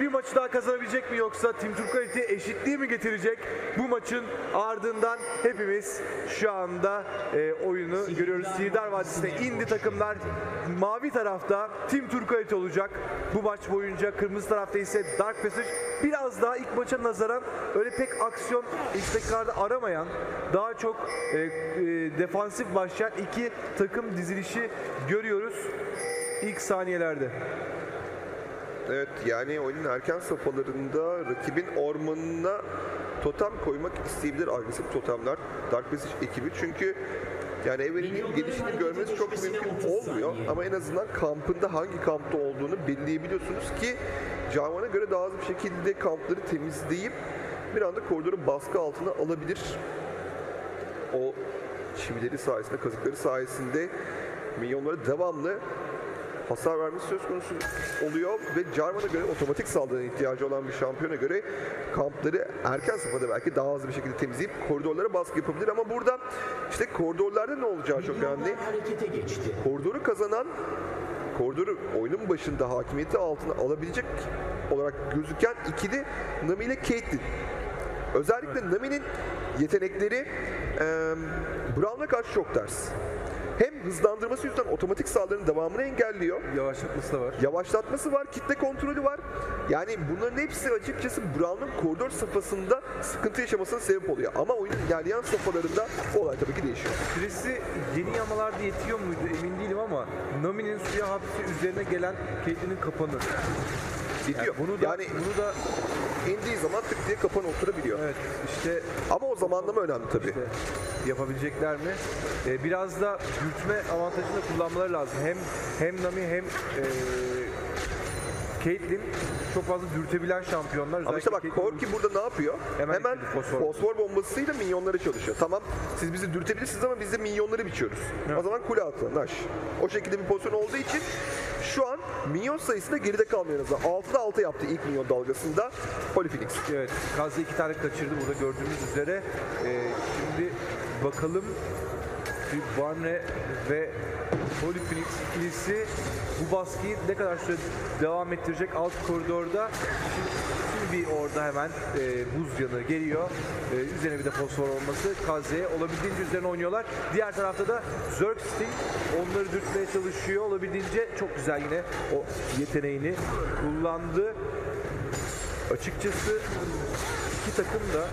Bir maçı daha kazanabilecek mi yoksa Team Turkality eşitliği mi getirecek? Bu maçın ardından hepimiz şu anda e, oyunu görüyoruz. Sihirdar Vadisi'nde indi takımlar mavi tarafta Team Turkality olacak. Bu maç boyunca kırmızı tarafta ise Dark Passage biraz daha ilk maça nazaran öyle pek aksiyon isteklerde aramayan daha çok e, e, defansif başlayan iki takım dizilişi görüyoruz ilk saniyelerde. Evet yani oyunun erken safhalarında rakibin ormanına totem koymak isteyebilir agresif totemler. Dark Passage ekibi çünkü yani Evelyn'in gelişini görmeniz çok mümkün olmuyor. Ama en azından kampında hangi kampta olduğunu belirleyebiliyorsunuz ki Jarvan'a göre daha hızlı bir şekilde kampları temizleyip bir anda koridoru baskı altına alabilir. O çivileri sayesinde, kazıkları sayesinde milyonlara devamlı hasar vermesi söz konusu oluyor ve Jarvan'a göre otomatik saldırıya ihtiyacı olan bir şampiyona göre kampları erken safhada belki daha hızlı bir şekilde temizleyip koridorlara baskı yapabilir ama burada işte koridorlarda ne olacağı çok önemli. harekete geçti. Koridoru kazanan koridoru oyunun başında hakimiyeti altına alabilecek olarak gözüken ikili Nami ile Caitlyn. Özellikle Nami'nin yetenekleri eee Brown'a karşı çok ters. Hem hızlandırması yüzünden otomatik saldırının devamını engelliyor. Yavaşlatması da var. Yavaşlatması var, kitle kontrolü var. Yani bunların hepsi açıkçası Brown'un koridor safhasında sıkıntı yaşamasına sebep oluyor. Ama oyunun ilerleyen safhalarında olay tabii ki değişiyor. Süresi yeni yamalarda yetiyor muydu emin değilim ama Nami'nin suya hapsi üzerine gelen Caitlyn'in kapanı. Bitiyor. Bunu da yani bunu da indiği zaman tık diye kapan oturabiliyor. evet işte Ama o zamanlama önemli tabii. işte yapabilecekler mi? Ee, biraz da dürtme avantajını kullanmaları lazım. Hem hem Nami hem ee, Caitlyn çok fazla dürtebilen şampiyonlar. Ama işte bak Caitlyn Korki burada ne yapıyor? Hemen Hemen, fosfor. fosfor. bombasıyla minyonlara çalışıyor. Tamam siz bizi dürtebilirsiniz ama biz de minyonları biçiyoruz. O zaman kule altına naş. O şekilde bir pozisyon olduğu için şu an minyon sayısında geride kalmıyor en azından. 6'da 6 yaptı ilk minyon dalgasında Polyphenix. Evet, Kazı iki tane kaçırdı burada gördüğünüz üzere. Ee, şimdi bakalım Barne ve Holy Phoenix ikilisi bu baskıyı ne kadar süre devam ettirecek alt koridorda. Şimdi bir orada hemen e, buz yanı geliyor. E, üzerine bir de fosfor olması. Kaze'ye olabildiğince üzerine oynuyorlar. Diğer tarafta da Zergsting onları dürtmeye çalışıyor. Olabildiğince çok güzel yine o yeteneğini kullandı. Açıkçası iki takım da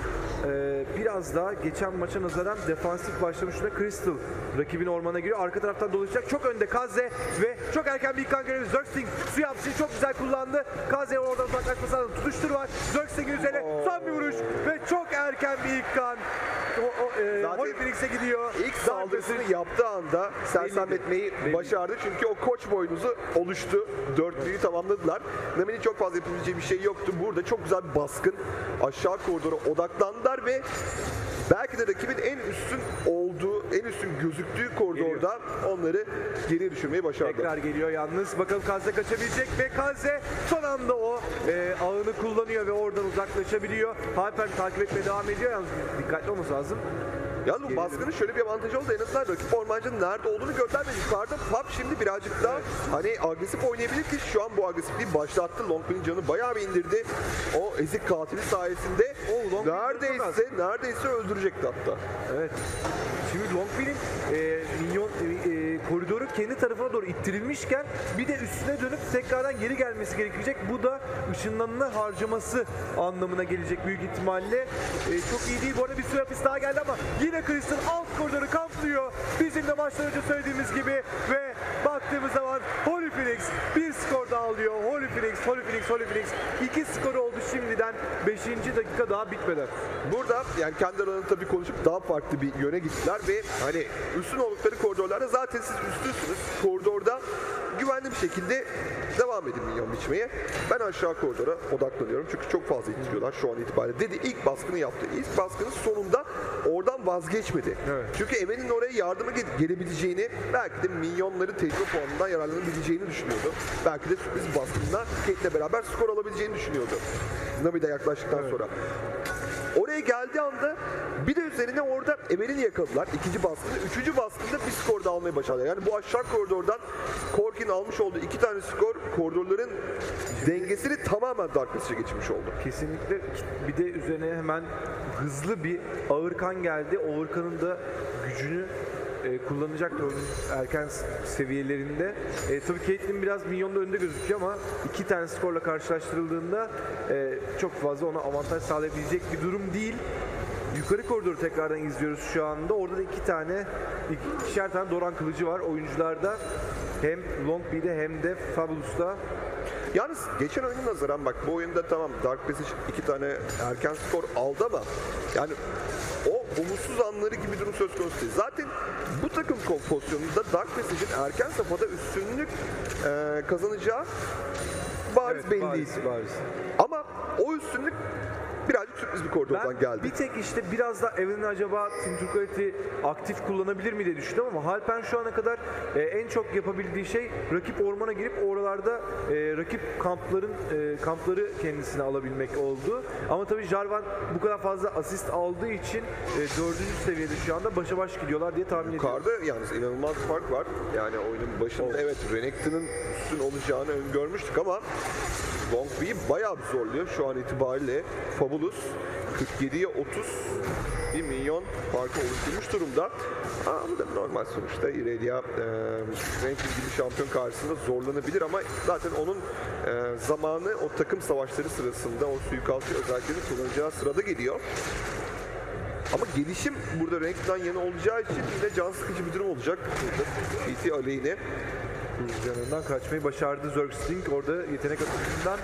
e, biraz daha geçen maça nazaran defansif başlamış durumda. Crystal rakibin ormana giriyor. Arka taraftan dolaşacak. Çok önde Kaze ve çok erken bir ilkan görevi. Zergsting su yapışı çok güzel kullandı. Kaze oradan uzaklaşması lazım. Tutuştur var. Zergsting'in üzerine son bir vuruş ve çok erken bir ilkan. O, o, e, Zaten Holy Phoenix'e gidiyor. İlk saldırısını yaptığı anda sersemletmeyi Belliydi. başardı. Çünkü o koç boynuzu oluştu. Dörtlüyü tamamladılar. Nami'nin çok fazla yapabileceği bir şey yoktu. Burada çok güzel bir baskın aşağı koridora odaklandılar ve belki de rakibin en üstün olduğu, en üstün gözüktüğü koridorda onları geriye düşürmeyi başardı. Tekrar geliyor yalnız. Bakalım Kaze kaçabilecek ve Kaze son anda o e, ağını kullanıyor ve oradan uzaklaşabiliyor. Hyper takip etmeye devam ediyor. Yalnız dikkatli olması lazım. Yalnız bu baskının şöyle bir avantajı oldu. En azından rakip ormancının nerede olduğunu ve yukarıda Pop şimdi birazcık daha hani agresif oynayabilir ki şu an bu agresifliği başlattı. Longpin'in canı bayağı bir indirdi. O ezik katili sayesinde Longpin neredeyse neredeyse öldürecekti hatta. Evet. Şimdi Longpin'in e, minyon e, koridoru kendi tarafına doğru ittirilmişken bir de üstüne dönüp tekrardan geri gelmesi gerekecek. Bu da ışınlanını harcaması anlamına gelecek büyük ihtimalle. E, çok iyi değil. Bu arada bir süre hapis daha geldi ama yine Crystal alt koridoru kamplıyor. Bizim de maçtan önce söylediğimiz gibi ve baktığımız zaman Holy Phoenix bir skor daha alıyor. Holy Phoenix, Holy Phoenix, Holy Phoenix. iki skor oldu şimdiden 5. dakika daha bitmeden. Burada yani kendi aralarında tabii konuşup daha farklı bir yöne gittiler ve hani üstün oldukları koridorlarda zaten siz üstünsünüz. Koridorda güvenli bir şekilde devam edin milyon biçmeye. Ben aşağı koridora odaklanıyorum çünkü çok fazla ittiriyorlar şu an itibariyle. Dedi ilk baskını yaptı. İlk baskının sonunda oradan vazgeçmedi. Evet. Çünkü Evel'in oraya yardıma gel- gelebileceğini, belki de milyonların tecrübe puanından yararlanabileceğini düşünüyordu. Belki de sürpriz baskınla Kate'le beraber skor alabileceğini düşünüyordu. Nami de yaklaştıktan sonra. Oraya geldiği anda bir de üzerine orada Evelyn'i yakaladılar. ikinci baskında. Üçüncü baskında bir skor da almayı başardılar. Yani bu aşağı koridordan Korkin almış olduğu iki tane skor koridorların dengesini tamamen Dark Passage'e geçmiş oldu. Kesinlikle bir de üzerine hemen hızlı bir ağır kan geldi. Ağır kanın da gücünü e, kullanacaktır oyunun erken seviyelerinde. E, tabii Caitlyn biraz milyonda önde gözüküyor ama iki tane skorla karşılaştırıldığında e, çok fazla ona avantaj sağlayabilecek bir durum değil. Yukarı koridoru tekrardan izliyoruz şu anda. Orada da iki tane, iki- ikişer tane Doran kılıcı var oyuncularda. Hem Long B'de hem de Fabulous'ta. Yalnız geçen oyuna nazaran bak bu oyunda tamam Dark Passage iki tane erken skor aldı ama yani o umutsuz anları gibi durum söz konusu değil. Zaten bu takım kompozisyonunda Dark Passage'in erken safhada üstünlük e, kazanacağı bariz Evet, belli bariz, değil. bariz. Ama o üstünlük birazcık sürpriz bir koridordan Ben geldi. bir tek işte biraz da Evelyn acaba Team Turquoise aktif kullanabilir mi diye düşündüm ama Halpen şu ana kadar e, en çok yapabildiği şey rakip ormana girip oralarda e, rakip kampların e, kampları kendisine alabilmek oldu. Ama tabii Jarvan bu kadar fazla asist aldığı için e, dördüncü seviyede şu anda başa baş gidiyorlar diye tahmin ediyorum. Yukarıda yalnız inanılmaz fark var. Yani oyunun başında Evet. evet Renekton'un üstün olacağını öngörmüştük ama Long B'yi bayağı bir zorluyor şu an itibariyle. Fabulous 47'ye 30 bir milyon farkı oluşturmuş durumda. Ama bu da normal sonuçta Irelia e, Renekton gibi şampiyon karşısında zorlanabilir ama zaten onun e, zamanı o takım savaşları sırasında o suikastçı özelliklerini kullanacağı sırada geliyor. Ama gelişim burada renkten yana olacağı için yine can sıkıcı bir durum olacak. PT aleyhine. Yanından kaçmayı başardı Zergsting orada yetenek atışından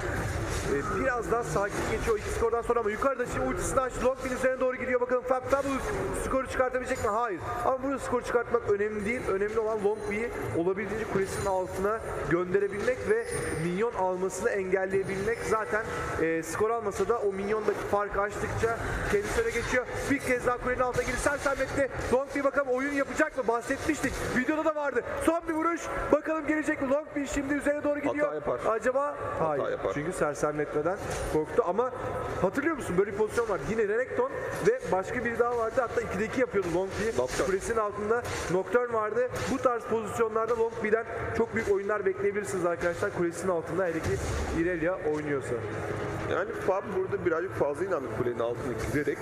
e, biraz daha sakin geçiyor iki skordan sonra ama yukarıda şimdi ultisini açtı Longbin üzerine doğru gidiyor. Bakalım Fab Fabulous skoru çıkartabilecek mi? Hayır. Ama burada skoru çıkartmak önemli değil. Önemli olan Longbin'i olabildiğince kulesinin altına gönderebilmek ve minyon almasını engelleyebilmek. Zaten e, skor almasa da o minyondaki farkı açtıkça kendisi öne geçiyor. Bir kez daha kulenin altına girdi. Sersemletti Longbin bakalım oyun yapacak mı? bahsetmiştik. Videoda da vardı. Son bir vuruş. Bakalım gelecek mi? Longbin şimdi üzerine doğru gidiyor yapar. Acaba? Hayır. yapar. Çünkü sersemletmeden korktu ama hatırlıyor musun böyle bir pozisyon var. Yine Renekton ve başka biri daha vardı. Hatta 2'de 2 yapıyordu Long B. Kulesinin altında Nocturne vardı. Bu tarz pozisyonlarda Long B'den çok büyük oyunlar bekleyebilirsiniz arkadaşlar. Kulesinin altında hele ki Irelia oynuyorsa. Yani Fab burada birazcık fazla inandı kulenin altına girerek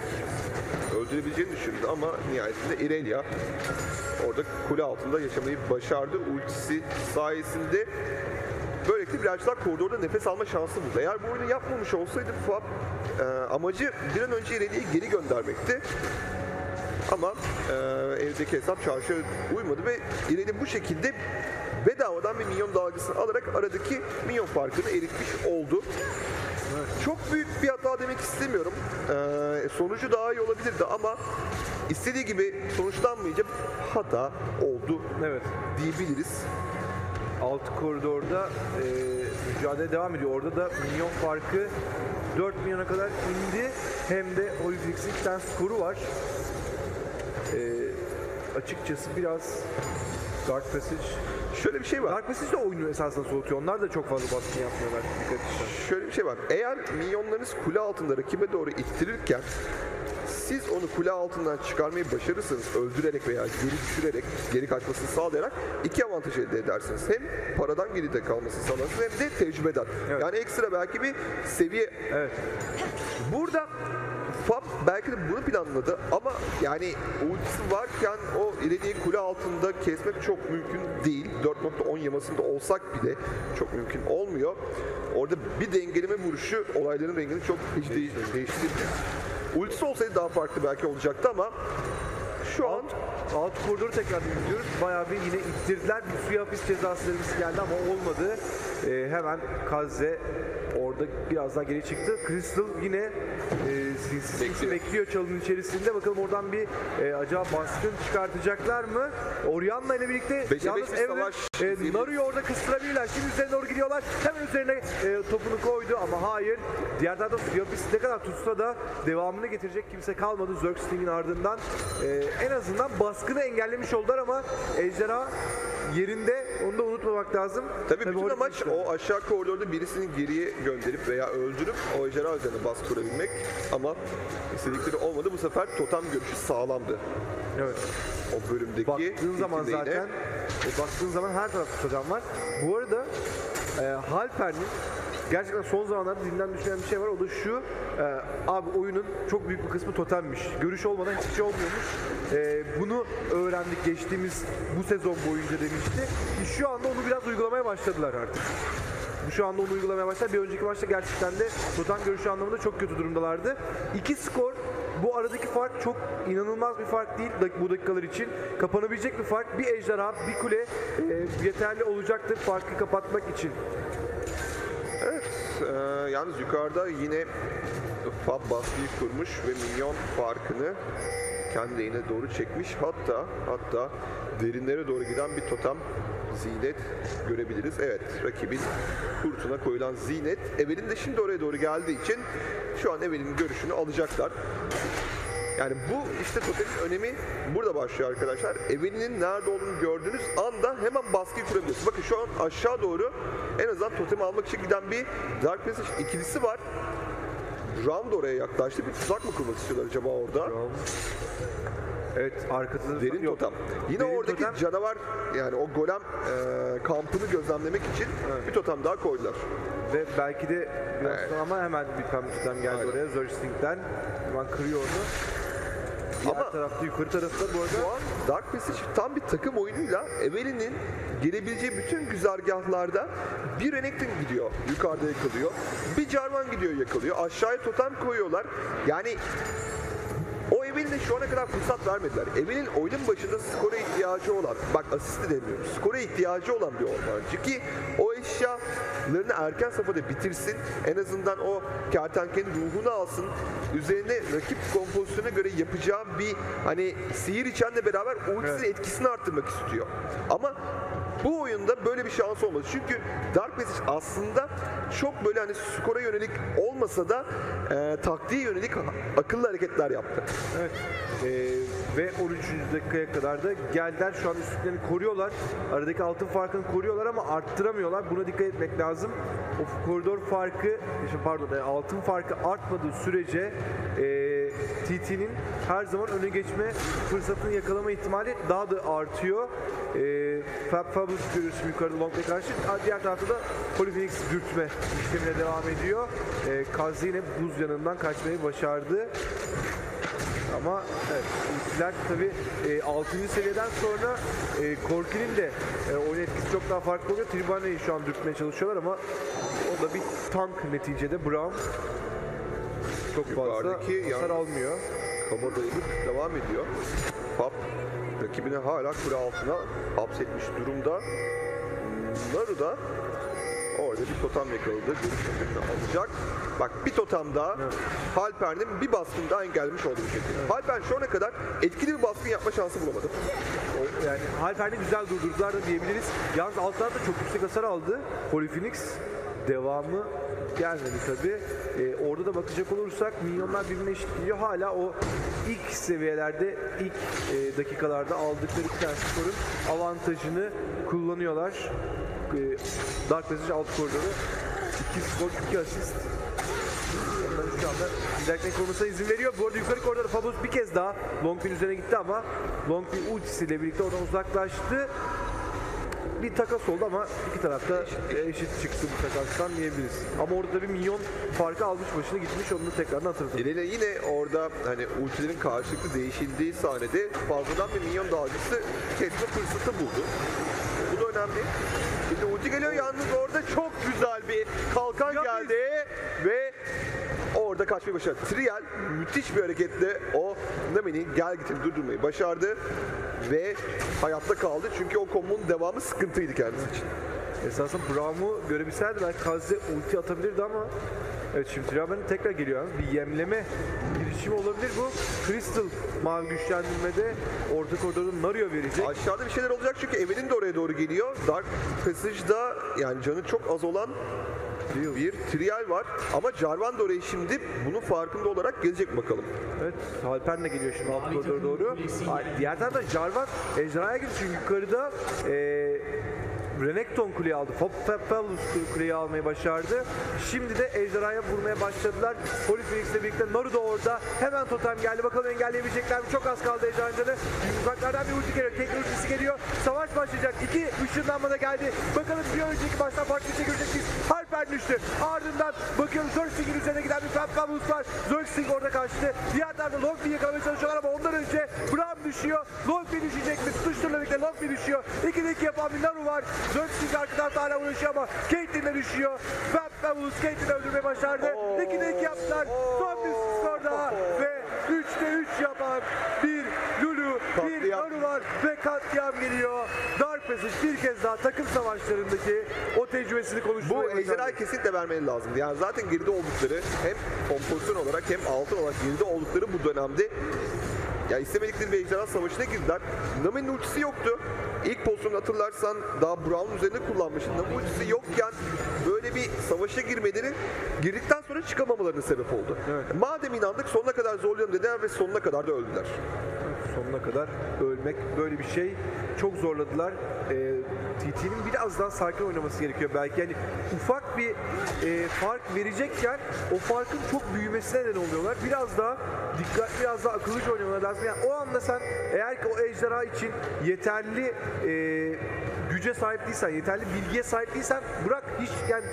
öldürebileceğini düşündü ama nihayetinde Irelia orada kule altında yaşamayı başardı. Ultisi sayesinde böylelikle birazcık daha koridorda nefes alma şansı buldu. Eğer bu oyunu yapmamış olsaydı Fab e, amacı bir an önce Irelia'yı geri göndermekti. Ama e, evdeki hesap çarşıya uymadı ve İreli bu şekilde bedavadan bir milyon dalgasını alarak aradaki milyon farkını eritmiş oldu. Çok büyük bir hata demek istemiyorum. Ee, sonucu daha iyi olabilirdi ama istediği gibi sonuçlanmayınca hata oldu Evet. diyebiliriz. Alt koridorda e, mücadele devam ediyor. Orada da milyon farkı 4 milyona kadar indi. Hem de tane skoru var. E, açıkçası biraz Dark Passage Şöyle bir şey var. Dark Passage de oyunu esasında soğutuyor. Onlar da çok fazla baskın yapmıyorlar dikkat etsen. Şöyle bir şey var. Eğer milyonlarınız kule altında rakibe doğru ittirirken siz onu kule altından çıkarmayı başarırsanız öldürerek veya geri düşürerek, geri kaçmasını sağlayarak iki avantaj elde edersiniz. Hem paradan geride kalmasını sağlarsınız hem de tecrübeden. Evet. Yani ekstra belki bir seviye Evet. Burada Fab belki de bunu planladı ama yani ultisi varken o ileriyi kule altında kesmek çok mümkün değil. 4.10 yamasında olsak bile çok mümkün olmuyor. Orada bir dengeleme vuruşu olayların rengini çok hiç değiş değiştirmiyor. Ultisi olsaydı daha farklı belki olacaktı ama şu an Alt, koridoru tekrar izliyoruz. Bayağı bir yine ittirdiler. Bir suya hapis cezası geldi ama olmadı. Ee, hemen Kazze orada biraz daha geri çıktı. Crystal yine e, sinsi Bekliyor. bekliyor çalının içerisinde. Bakalım oradan bir e, acaba baskın çıkartacaklar mı? Orianna ile birlikte Beşe yalnız beş bir Evelyn, savaş e. Naru'yu orada kıstırabilirler. Şimdi üzerine doğru gidiyorlar. Hemen üzerine e, topunu koydu ama hayır. Diğer tarafta hapis ne kadar tutsa da devamını getirecek kimse kalmadı. Zergsting'in ardından e, en azından baskını engellemiş oldular ama Ejderha yerinde. Onu da unutmamak lazım. Tabii bütün Holy amaç o aşağı koridorda birisini geriye gönderip veya öldürüp o ejderha üzerine baskı kurabilmek ama istedikleri olmadı. Bu sefer totem görüşü sağlamdı. Evet. O bölümdeki Baktığın zaman yine. zaten e, baktığın zaman her tarafta totem var. Bu arada e, Halper'in gerçekten son zamanlarda dinden düşmeyen bir şey var. O da şu. e, abi oyunun çok büyük bir kısmı totemmiş. Görüş olmadan hiçbir şey olmuyormuş. E, bunu öğrendik geçtiğimiz bu sezon boyunca demişti. E, Şu anda onu biraz uygulamaya başladılar artık. Bu şu anda onu uygulamaya başlar. Bir önceki maçta gerçekten de totem görüşü anlamında çok kötü durumdalardı. İki skor bu aradaki fark çok inanılmaz bir fark değil bu dakikalar için. Kapanabilecek bir fark. Bir ejderha, bir kule e, yeterli olacaktır farkı kapatmak için. Evet, e, yalnız yukarıda yine Fab baskıyı kurmuş ve milyon farkını kendi lehine doğru çekmiş. Hatta hatta derinlere doğru giden bir totem Zinet görebiliriz. Evet, rakibin kurtuna koyulan Zinet. Evelin de şimdi oraya doğru geldiği için şu an Evel'in görüşünü alacaklar. Yani bu işte totemin önemi burada başlıyor arkadaşlar. Evelyn'in nerede olduğunu gördüğünüz anda hemen baskıyı kurabiliyorsunuz. Bakın şu an aşağı doğru en azından totemi almak için giden bir Dark Passage ikilisi var. Round oraya yaklaştı. Bir tuzak mı kurmak istiyorlar acaba orada? Evet arkada Derin yok. totem. Yine Derin oradaki totem. canavar yani o golem e, kampını gözlemlemek için bir totem daha koydular. Ve belki de biraz Evet. ama hemen bir totem geldi Aynen. oraya. Zerstink'ten hemen kırıyor onu. Diğer Ama- tarafta yukarı tarafta bu arada an Dark Passage tam bir takım oyunuyla Evelyn'in gelebileceği bütün güzergahlarda bir Renekton gidiyor, yukarıda yakalıyor. Bir Jarvan gidiyor yakalıyor. Aşağıya totem koyuyorlar. Yani Evelyn'e şu ana kadar fırsat vermediler. Evelyn oyunun başında skora ihtiyacı olan, bak asist de demiyorum, skora ihtiyacı olan bir ormancı ki o eşyalarını erken safhada bitirsin. En azından o kertenkelenin ruhunu alsın. Üzerine rakip kompozisyona göre yapacağı bir hani sihir içenle beraber ultisinin etkisini arttırmak istiyor. Ama bu oyunda böyle bir şans olmadı. Çünkü Dark Passage aslında çok böyle hani skora yönelik olmasa da e, taktiğe yönelik akıllı hareketler yaptı. Evet. Ee, ve 13. dakikaya kadar da geldiler. Şu an üstünlerini koruyorlar. Aradaki altın farkını koruyorlar ama arttıramıyorlar. Buna dikkat etmek lazım. O koridor farkı, işte pardon, e, altın farkı artmadığı sürece e, TT'nin her zaman öne geçme fırsatını yakalama ihtimali daha da artıyor. E, Fab Fabulous görüyorsun yukarıda Long'la karşı. Diğer tarafta da Polyphenix dürtme işlemine devam ediyor. E, Kazi yine buz yanından kaçmayı başardı. Ama evet, ultiler tabii e, 6. seviyeden sonra e, Korki'nin de e, oyun etkisi çok daha farklı oluyor. Tribane'yi şu an dürtmeye çalışıyorlar ama o da bir tank neticede. Brown çok fazla hasar almıyor. Kabadayılık devam ediyor. Pap rakibini hala kule altına hapsetmiş durumda. Naru da orada bir totem yakaladı. Görüş alacak. Bak bir totem daha. Halper'in bir baskın daha engellemiş olduğu şekilde. Halper şu ana kadar etkili bir baskın yapma şansı bulamadı. O, yani Halper'de güzel durdurdular da diyebiliriz. Yalnız alttan da çok yüksek hasar aldı. Polyphenix devamı gelmedi tabi. orada da bakacak olursak milyonlar birbirine eşit gidiyor. Hala o ilk seviyelerde, ilk e, dakikalarda aldıkları iki tane skorun avantajını kullanıyorlar. E, Dark Passage alt koridoru. 2 skor, 2 asist. Onların şu anda Zerk'in korumasına izin veriyor. Bu arada yukarı koridorda Fabulous bir kez daha Longpin üzerine gitti ama Longpin ultisiyle birlikte oradan uzaklaştı. Bir takas oldu ama iki tarafta eşit çıktı bu takastan diyebiliriz. Ama orada bir milyon farkı almış başını gitmiş onu da tekrardan hatırlatalım. Elena yine orada hani ultilerin karşılıklı değişildiği sahnede fazladan bir minyon dağcısı kesme fırsatı buldu. Bu da önemli. Şimdi ulti geliyor yalnız orada çok güzel bir kalkan geldi ve orada kaçmayı başardı. Trial müthiş bir hareketle o Nami'nin gel gitini durdurmayı başardı ve hayatta kaldı. Çünkü o kombonun devamı sıkıntıydı kendisi için. Esasında Braum'u görebilseydi belki Kaze ulti atabilirdi ama Evet şimdi Triaben'in tekrar geliyor. yalnız. Bir yemleme girişimi olabilir bu. Crystal mavi güçlendirmede orta koridorda Nario verecek. Aşağıda bir şeyler olacak çünkü Evelyn de oraya doğru geliyor. Dark Passage'da yani canı çok az olan bir trial var. Ama Jarvan oraya şimdi bunun farkında olarak gelecek bakalım. Evet, Alper de geliyor şimdi alt koridora doğru. Ay, Diğer tarafta Jarvan ejderhaya gitti çünkü yukarıda eee Renekton kuleyi aldı. Fop Pepelus kuleyi almayı başardı. Şimdi de ejderhaya vurmaya başladılar. Polyphenix'le birlikte Naru da orada. Hemen totem geldi. Bakalım engelleyebilecekler mi? Çok az kaldı ejderhanın canı. Uzaklardan bir ulti geliyor. Caitlyn ultisi geliyor. Savaş başlayacak. İki ışınlanma da geldi. Bakalım bir önceki baştan farklı bir şey görecek miyiz? Harper düştü. Ardından bakıyorum Zerxing'in üzerine giden bir Pepelus var. Zerxing orada kaçtı. Diğer tarafta Longby'yi yakalamaya çalışıyorlar ama ondan önce Braum düşüyor. Longby düşecek mi? Tutuşturla birlikte Longby düşüyor. 2'de 2 yapan bir Naru var. Zerxing arkadan hala uğraşıyor ama Caitlyn de düşüyor. Pepelus Caitlyn'i öldürmeye başardı. 2'de 2 yaptılar. Son bir skor daha ve 3'te 3 yapan bir Bir. Naru var ve katliam geliyor. Dark Passage bir kez daha takım savaşlarındaki o tecrübesini Bu konuşmaya başardı. ejderha kesinlikle vermeli lazım. Yani zaten geride oldukları hem kompozisyon olarak hem altın olarak geride oldukları bu dönemde ya istemedikleri bir ejderha savaşına girdiler. Nami'nin ultisi yoktu. İlk pozisyonu hatırlarsan daha Brown üzerinde kullanmıştı. Nami ultisi yokken böyle bir savaşa girmeleri girdikten sonra çıkamamalarının sebep oldu. Evet. Madem inandık sonuna kadar zorlayalım dediler ve sonuna kadar da öldüler. Sonuna kadar ölmek böyle bir şey çok zorladılar. Ee, TT'nin biraz daha sakin oynaması gerekiyor belki. Yani ufak bir e, fark verecekken o farkın çok büyümesine neden oluyorlar. Biraz daha dikkat, biraz daha akıllıca oynamak lazım. Yani o anda sen eğer ki o ejderha için yeterli e, güce sahip değilsen, yeterli bilgiye sahip değilsen bırak hiç yani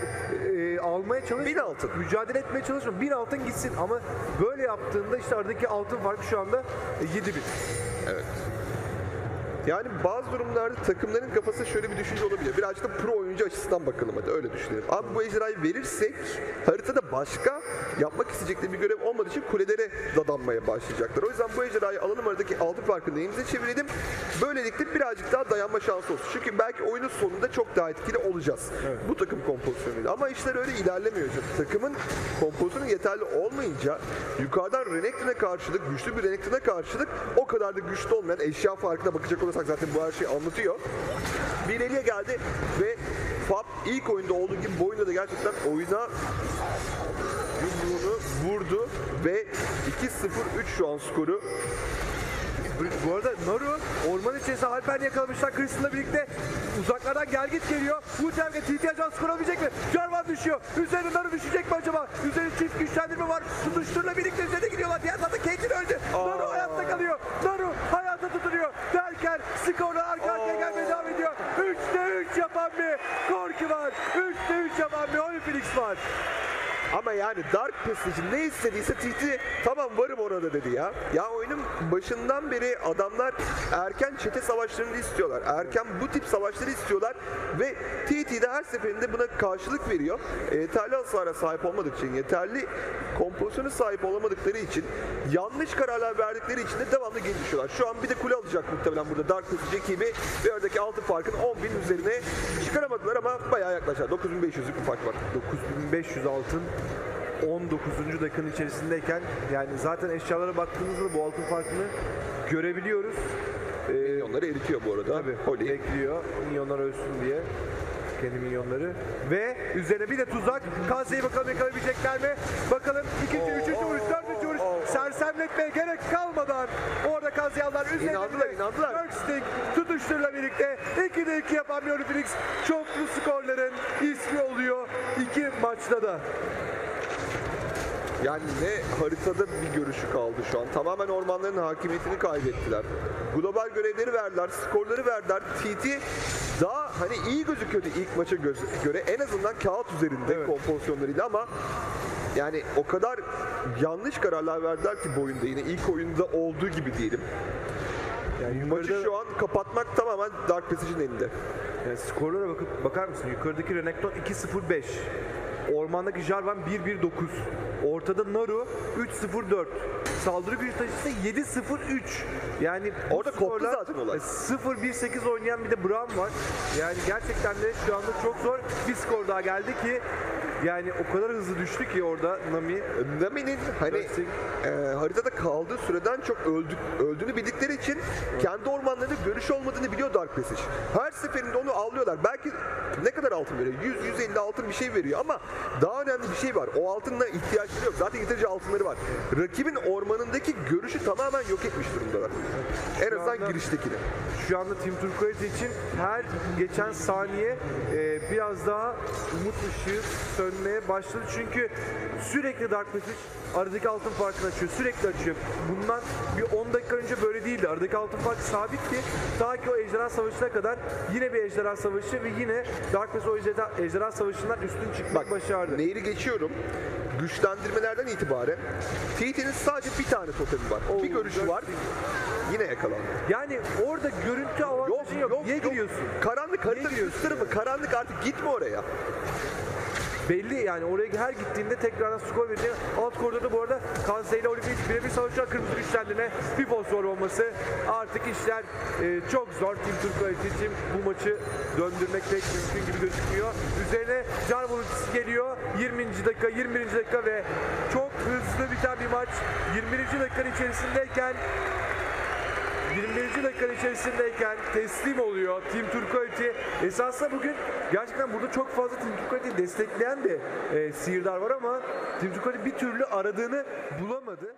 e, almaya çalış. Bin altın. Mücadele etmeye çalışma. Bir altın gitsin ama böyle yaptığında işte aradaki altın farkı şu anda e, 7 bin. Yani bazı durumlarda takımların kafası şöyle bir düşünce olabilir. Birazcık da pro oyuncu açısından bakalım hadi öyle düşünelim. Abi bu ejderhayı verirsek haritada başka yapmak isteyecekleri bir görev olmadığı için kulelere dadanmaya başlayacaklar. O yüzden bu ejderhayı alalım aradaki altı farkını elimize çevirelim. Böylelikle birazcık daha dayanma şansı olsun. Çünkü belki oyunun sonunda çok daha etkili olacağız. Bu takım kompozisyonuyla. Ama işler öyle ilerlemiyor. Çünkü takımın kompozisyonu yeterli olmayınca yukarıdan Renekton'a karşılık, güçlü bir Renekton'a karşılık o kadar da güçlü olmayan eşya farkına bakacak olursak zaten bu her şeyi anlatıyor. Bir eliye geldi ve Fab ilk oyunda olduğu gibi bu oyunda da gerçekten oyuna yumruğunu vurdu ve 2-0-3 şu an skoru. Bu arada Naru orman içerisinde Alper'le yakalamışlar. Crystal'la birlikte uzaklardan gel git geliyor. Bu temke TT ajan skor alabilecek mi? Jarvan düşüyor. Üzerine Naru düşecek mi acaba? Üzerine çift güçlendirme var. Tutuşturla birlikte üzerine gidiyorlar. Diğer tarafta Caitlyn öldü. Naru hayatta kalıyor. Naru hayatta tutunuyor. Derken skorlar arka arkaya gelmeye devam ediyor. 3'te 3 yapan bir Korki var. 3'te 3 yapan bir Phoenix var. Ama yani Dark Passage'in ne istediyse TT tamam varım orada dedi ya. Ya oyunun başından beri adamlar erken çete savaşlarını istiyorlar. Erken bu tip savaşları istiyorlar ve TT de her seferinde buna karşılık veriyor. E, yeterli hasara sahip olmadığı için, yeterli kompozisyona sahip olamadıkları için, yanlış kararlar verdikleri için de devamlı geri. Şu an bir de kule alacak muhtemelen burada Dark Passage ekibi ve aradaki altı farkın 10.000 üzerine çıkaramadılar ama bayağı yaklaşar. 9500'lük bir fark var. 9500 altın 19. dakikanın içerisindeyken yani zaten eşyalara baktığımızda bu altın farkını görebiliyoruz. Ee, Milyonları eritiyor bu arada. tabii Holy. bekliyor milyonlar ölsün diye kendi milyonları ve üzerine bir de tuzak Kaze'yi bakalım yakalayabilecekler mi? Bakalım ikinci, üçüncü vuruş, dördüncü vuruş sersemletmeye gerek kalmadan aldılar. Üzerine İnandılar, inandılar. Bergsting tutuşturla birlikte 2'de 2 yapan bir Phoenix çoklu skorların ismi oluyor iki maçta da. Yani ne haritada bir görüşü kaldı şu an. Tamamen ormanların hakimiyetini kaybettiler. Global görevleri verdiler, skorları verdiler. TT daha hani iyi gözüküyordu ilk maça göre. En azından kağıt üzerinde Evet. kompozisyonlarıyla ama yani o kadar yanlış kararlar verdiler ki bu oyunda yine ilk oyunda olduğu gibi diyelim. Yani Maçı yukarıda- şu an kapatmak tamamen Dark Passage'in elinde. Yani skorlara bakıp bakar mısın? Yukarıdaki Renekton 2-0-5. Ormandaki Jarvan 1-1-9. Ortada Naru 3-0-4. Saldırı gücü taşısı 7-0-3. Yani Orada koptu zaten olay. E, 0-1-8 oynayan bir de Braum var. Yani gerçekten de şu anda çok zor bir skor daha geldi ki Yani o kadar hızlı düştü ki orada Nami. Nami'nin hani e, haritada kaldığı süreden çok öldü, öldüğünü bildikleri için kendi ormanlarında görüş olmadığını biliyor Dark Passage. Her seferinde onu avlıyorlar. Belki ne kadar altın veriyor? 100-150 altın bir şey veriyor ama daha önemli bir şey var. O altınla ihtiyaçları yok. Zaten yeterince altınları var. Rakibin ormanındaki görüşü tamamen yok etmiş durumdalar. En azından anda- giriştekini. Şu anda Team Turquoise için her geçen saniye e, biraz daha umut ışığı sönmeye başladı. Çünkü sürekli Dark Passage aradaki altın farkını açıyor. Sürekli açıyor. Bundan bir 10 dakika önce böyle değildi. Aradaki altın farkı sabitti. Ta ki o ejderha savaşına kadar yine bir ejderha savaşı ve yine Dark Passage o ejderha, ejderha savaşından üstün çıkmak başardı. Nehri geçiyorum. Güçlendirmelerden itibaren TT'nin sadece bir tane totemi var. Oo, bir görüşü var. Yine yakalandı. Yani orada görüntü avantajı yok. Niye giriyorsun? Karanlık harita üst tarafı. Karanlık artık gitme oraya. Belli yani oraya her gittiğinde tekrardan skor veriyor. Alt koridorda bu arada Kansay ile Olimpiyat birebir savaşıyor. Kırmızı güçlendirme bir fosfor olması. Artık işler e, çok zor. Team Turquoise için bu maçı döndürmek pek mümkün gibi gözüküyor. Üzerine can volantisi geliyor. 20. dakika, 21. dakika ve çok hızlı biten bir maç. 21. dakikanın içerisindeyken 21. dakikanın içerisindeyken teslim oluyor Team Turquoise. Esasında bugün gerçekten burada çok fazla Team Turquoise'yi destekleyen de e, Sihirdar var ama Team Turquoise bir türlü aradığını bulamadı.